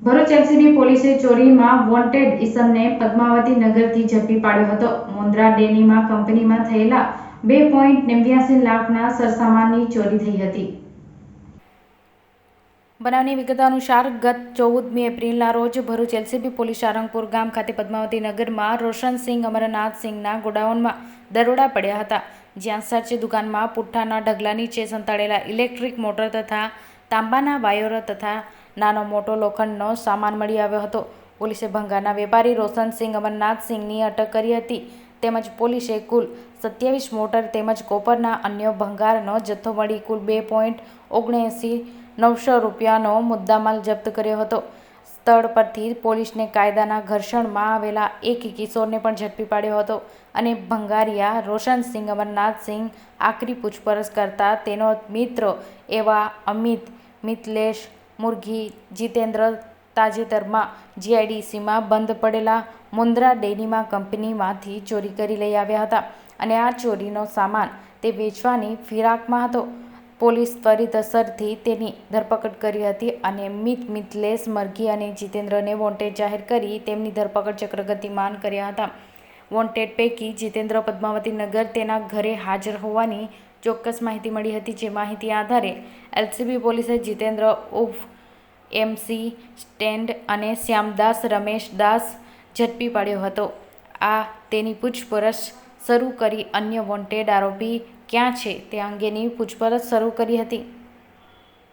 Bharuch LCB પોલીસે ચોરીમાં wanted ઇસમને Padmavati નગરથી ઝડપી પાડ્યો હતો. મુન્દ્રા ડેનીમાં કંપનીમાં થયેલા બે પોઈન્ટ નેવ્યાસી લાખના સરસામાનની ચોરી થઈ હતી. બનાવની વિગત અનુસાર ગત ચૌદમી એપ્રિલના રોજ ભરૂચ એલસીબી પોલીસ સારંગપુર ગામ ખાતે પદ્માવતી નગરમાં રોશનસિંહ અમરનાથસિંહના ગોડાઉનમાં દરોડા પડ્યા હતા. જ્યાં સર્ચ દુકાનમાં પુઠ્ઠાના ઢગલા નીચે સંતાડેલા ઇલેક્ટ્રિક મોટર તથા તાંબાના વાયરો તથા નાનો મોટો લોખંડનો સામાન મળી આવ્યો હતો. પોલીસે ભંગારના વેપારી રોશનસિંહ અમરનાથસિંહની અટક કરી હતી. તેમજ પોલીસે કુલ સત્યાવીસ મોટર તેમજ કોપરના અન્ય ભંગારનો જથ્થો મળી કુલ બે પોઈન્ટ ઓગણએંસી નવસો રૂપિયાનો મુદ્દામાલ જપ્ત કર્યો હતો. સ્થળ પરથી પોલીસને કાયદાના ઘર્ષણમાં આવેલા એક કિશોરને પણ ઝડપી પાડ્યો હતો અને ભંગારિયા રોશનસિંહ અમરનાથસિંહ આકરી પૂછપરછ કરતા તેનો મિત્ર એવા અમિત મિથલેશ મુરઘી, જીતેન્દ્ર, તાજેતરમાં જીઆઈડીસીમાં બંધ પડેલા મુન્દ્રા ડેરીમાં કંપનીમાંથી ચોરી કરી લઈ આવ્યા હતા અને આ ચોરીનો સામાન તે વેચવાની ફિરાકમાં હતો. પોલીસ ત્વરિત અસરથી તેની ધરપકડ કરી હતી અને મિત મિથલેશ મરઘી અને જીતેન્દ્રને વોન્ટેડ જાહેર કરી તેમની ધરપકડ ચક્ર ગતિમાન કર્યા હતા. વોન્ટેડ પૈકી જીતેન્દ્ર પદ્માવતી નગર તેના ઘરે હાજર હોવાની ચોક્કસ માહિતી મળી હતી. જે માહિતી આધારે એલસીબી પોલીસે જીતેન્દ્ર ઉર્ફ એમસી સ્ટેન્ડ અને શ્યામદાસ, રમેશ દાસ ઝડપી પાડ્યો હતો. આ તેની પૂછપરછ શરૂ કરી અન્ય વોન્ટેડ આરોપી ક્યાં છે તે અંગેની પૂછપરછ શરૂ કરી હતી.